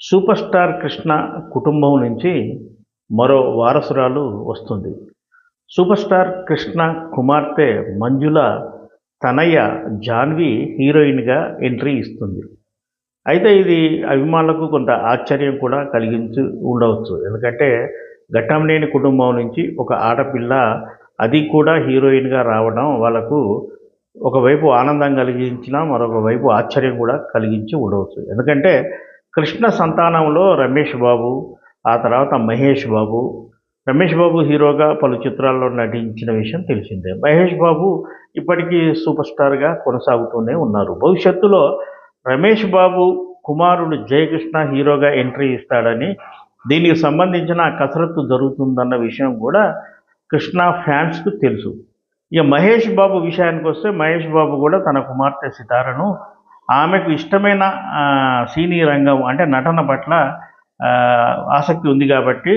Super star Krishna కుటుంబం నుంచి మరో వారసురాలు వస్తుంది. సూపర్ స్టార్ కృష్ణ కుమార్తె మంజుల తనయ్య జాన్వి హీరోయిన్గా ఎంట్రీ ఇస్తుంది. అయితే ఇది అభిమానులకు కొంత ఆశ్చర్యం కూడా కలిగించి ఉండవచ్చు. ఎందుకంటే ఘట్టంలేని కుటుంబం నుంచి ఒక ఆడపిల్ల అది కూడా హీరోయిన్గా రావడం వాళ్ళకు ఒకవైపు ఆనందం కలిగించిన మరొక వైపు ఆశ్చర్యం కూడా కలిగించి ఉండవచ్చు. ఎందుకంటే కృష్ణ సంతానంలో రమేష్ బాబు ఆ తర్వాత మహేష్ బాబు. రమేష్ బాబు హీరోగా పలు చిత్రాల్లో నటించిన విషయం తెలిసిందే. మహేష్ బాబు ఇప్పటికీ సూపర్ స్టార్గా కొనసాగుతూనే ఉన్నారు. భవిష్యత్తులో రమేష్ బాబు కుమారుడు జయకృష్ణ హీరోగా ఎంట్రీ ఇస్తాడని దీనికి సంబంధించిన కసరత్తు జరుగుతుందన్న విషయం కూడా కృష్ణ ఫ్యాన్స్కు తెలుసు. ఇక మహేష్ బాబు విషయానికి వస్తే మహేష్ బాబు కూడా తన కుమార్తె సితారను ఆమెకు ఇష్టమైన సీనియర్ సినీ రంగం అంటే నటన పట్ల ఆసక్తి ఉంది కాబట్టి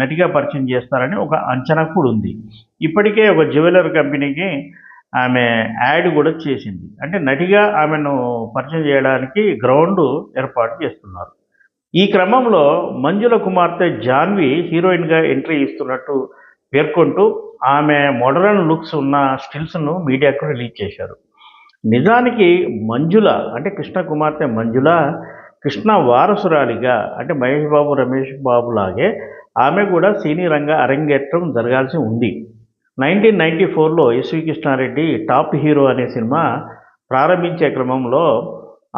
నటిగా పరిచయం చేస్తారని ఒక అంచనా కూడా ఉంది. ఇప్పటికే ఒక జ్యువెలర్ కంపెనీకి ఆమె యాడ్ కూడా చేసింది. అంటే నటిగా ఆమెను పరిచయం చేయడానికి గ్రౌండ్ ఏర్పాటు చేస్తున్నారు. ఈ క్రమంలో మంజుల కుమార్తె జాన్వి హీరోయిన్గా ఎంట్రీ ఇస్తున్నట్టు పేర్కొంటూ ఆమె మోడర్న్ లుక్స్ ఉన్న స్టిల్స్ను మీడియాకు రిలీజ్ చేశారు. నిజానికి మంజుల అంటే కృష్ణ కుమార్తె మంజుల కృష్ణ వారసురాలిగా అంటే మహేష్ బాబు రమేష్ బాబు లాగే ఆమె కూడా సినీ రంగ అరంగేట్రం జరగాల్సి ఉంది. నైన్టీన్ నైంటీ ఫోర్లో ఎస్వి కృష్ణారెడ్డి టాప్ హీరో అనే సినిమా ప్రారంభించే క్రమంలో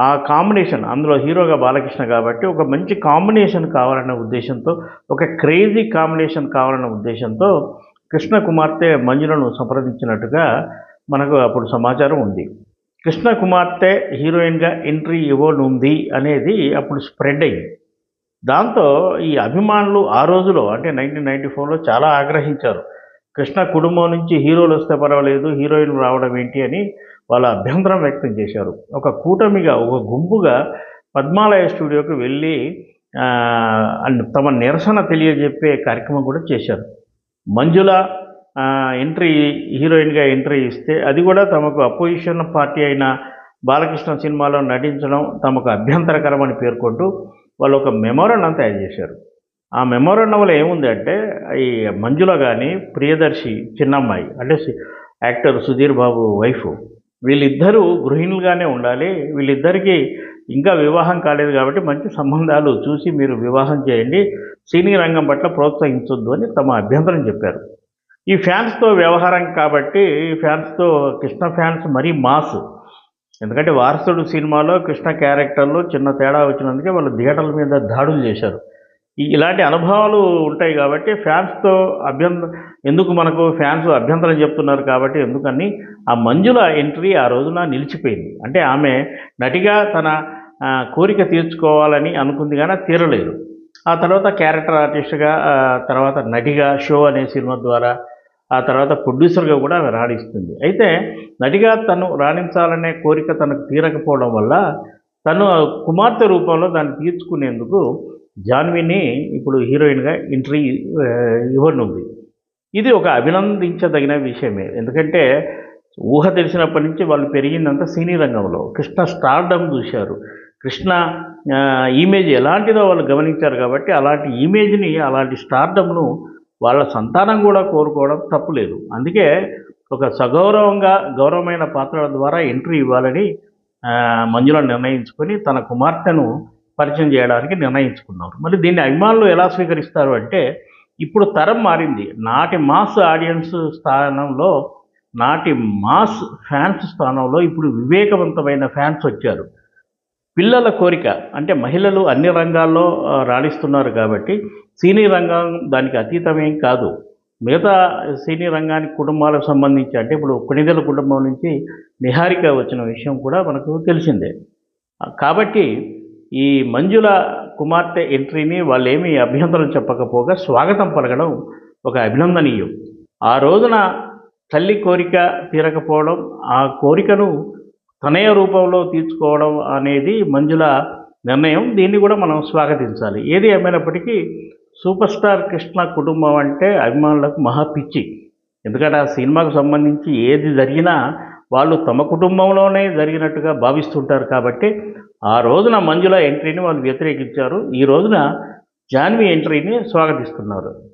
ఆ కాంబినేషన్ అందులో హీరోగా బాలకృష్ణ కాబట్టి ఒక మంచి కాంబినేషన్ కావాలన్న ఉద్దేశంతో ఒక క్రేజీ కాంబినేషన్ కావాలన్న ఉద్దేశంతో కృష్ణ కుమార్తె మంజులను సంప్రదించినట్టుగా మనకు అప్పుడు సమాచారం ఉంది. కృష్ణ కుమార్తె హీరోయిన్గా ఎంట్రీ ఇవ్వనుంది అనేది అప్పుడు స్ప్రెడ్ అయింది. దాంతో ఈ అభిమానులు ఆ రోజులో అంటే నైన్టీన్ నైన్టీ ఫోర్లో చాలా ఆగ్రహించారు. కృష్ణ కుటుంబం నుంచి హీరోలు వస్తే పర్వాలేదు హీరోయిన్ రావడం ఏంటి అని వాళ్ళ అభ్యంతరం వ్యక్తం చేశారు. ఒక కూటమిగా ఒక గుంపుగా పద్మాలయ స్టూడియోకి వెళ్ళి తమ నిరసన తెలియజెప్పే కార్యక్రమం కూడా చేశారు. మంజుల ఎంట్రీ హీరోయిన్గా ఎంట్రీ ఇస్తే అది కూడా తమకు అపోజిషన్ పార్టీ అయిన బాలకృష్ణ సినిమాలో నటించడం తమకు అభ్యంతరకరమని పేర్కొంటూ వాళ్ళు ఒక మెమోరండం తయారు చేశారు. ఆ మెమోరండంలో ఏముంది అంటే ఈ మంజుల కానీ ప్రియదర్శి చిన్నమ్మాయి అంటే యాక్టర్ సుధీర్ బాబు వైఫ్ వీళ్ళిద్దరూ గృహిణులుగానే ఉండాలి. వీళ్ళిద్దరికీ ఇంకా వివాహం కాలేదు కాబట్టి మంచి సంబంధాలు చూసి మీరు వివాహం చేయండి. సినీ రంగం పట్ల ప్రోత్సహించొద్దు అని తమ అభ్యంతరం చెప్పారు. ఈ ఫ్యాన్స్తో వ్యవహారం కాబట్టి ఈ ఫ్యాన్స్తో కృష్ణ ఫ్యాన్స్ మరీ మాస్. ఎందుకంటే వారసుడు సినిమాలో కృష్ణ క్యారెక్టర్లో చిన్న తేడా వచ్చినందుకే వాళ్ళు థియేటర్ల మీద దాడులు చేశారు. ఇలాంటి అనుభవాలు ఉంటాయి కాబట్టి ఫ్యాన్స్తో అభ్యంతరం ఎందుకు మనకు ఫ్యాన్స్ అభ్యంతరం చెప్తున్నారు కాబట్టి ఎందుకని ఆ మంజుల ఎంట్రీ ఆ రోజున నిలిచిపోయింది. అంటే ఆమె నటిగా తన కోరిక తీర్చుకోవాలని అనుకుంది కానీ తీరలేదు. ఆ తర్వాత క్యారెక్టర్ ఆర్టిస్ట్గా తర్వాత నటిగా షో అనే సినిమా ద్వారా ఆ తర్వాత ప్రొడ్యూసర్గా కూడా ఆమె రాణిస్తుంది. అయితే నటిగా తను రాణించాలనే కోరిక తనకు తీరకపోవడం వల్ల తను కుమార్తె రూపంలో దాన్ని తీర్చుకునేందుకు జాన్విని ఇప్పుడు హీరోయిన్గా ఎంట్రీ ఇవ్వనుంది. ఇది ఒక అభినందించదగిన విషయమే. ఎందుకంటే ఊహ తెలిసినప్పటి నుంచి వాళ్ళు పెరిగిందంతా సినీ రంగంలో. కృష్ణ స్టార్డమ్ చూశారు. కృష్ణ ఇమేజ్ ఎలాంటిదో వాళ్ళు గమనించారు కాబట్టి అలాంటి ఇమేజ్ని అలాంటి స్టార్డమ్ను వాళ్ళ సంతానం కూడా కోరుకోవడం తప్పులేదు. అందుకే ఒక సగౌరవంగా గౌరవమైన పాత్రల ద్వారా ఎంట్రీ ఇవ్వాలని మంజుల నిర్ణయించుకొని తన కుమార్తెను పరిచయం చేయడానికి నిర్ణయించుకున్నారు. మరి దీన్ని అభిమానులు ఎలా స్వీకరిస్తారు అంటే ఇప్పుడు తరం మారింది. నాటి మాస్ ఆడియన్స్ స్థానంలో నాటి మాస్ ఫ్యాన్స్ స్థానంలో ఇప్పుడు వివేకవంతమైన ఫ్యాన్స్ వచ్చారు. పిల్లల కోరిక అంటే మహిళలు అన్ని రంగాల్లో రాణిస్తున్నారు కాబట్టి సినీ రంగం దానికి అతీతమేం కాదు. మిగతా సినీ రంగానికి కుటుంబాలకు సంబంధించి అంటే ఇప్పుడు కొణిదెల కుటుంబం నుంచి నిహారిక వచ్చిన విషయం కూడా మనకు తెలిసిందే. కాబట్టి ఈ మంజుల కుమార్తె ఎంట్రీని వాళ్ళు ఏమీ అభ్యంతరం చెప్పకపోగా స్వాగతం పలకడం ఒక అభినందనీయం. ఆ రోజున తల్లి కోరిక తీరకపోవడం ఆ కోరికను తనయ రూపంలో తీర్చుకోవడం అనేది మంజుల నిర్ణయం. దీన్ని కూడా మనం స్వాగతించాలి. ఏది ఏమైనప్పటికీ సూపర్ స్టార్ కృష్ణ కుటుంబం అంటే అభిమానులకు మహా పిచ్చి. ఎందుకంటే ఆ సినిమాకు సంబంధించి ఏది జరిగినా వాళ్ళు తమ కుటుంబంలోనే జరిగినట్టుగా భావిస్తుంటారు కాబట్టి ఆ రోజున మంజుల ఎంట్రీని వాళ్ళు వ్యతిరేకించారు. ఈ రోజున జాన్వి ఎంట్రీని స్వాగతిస్తున్నారు.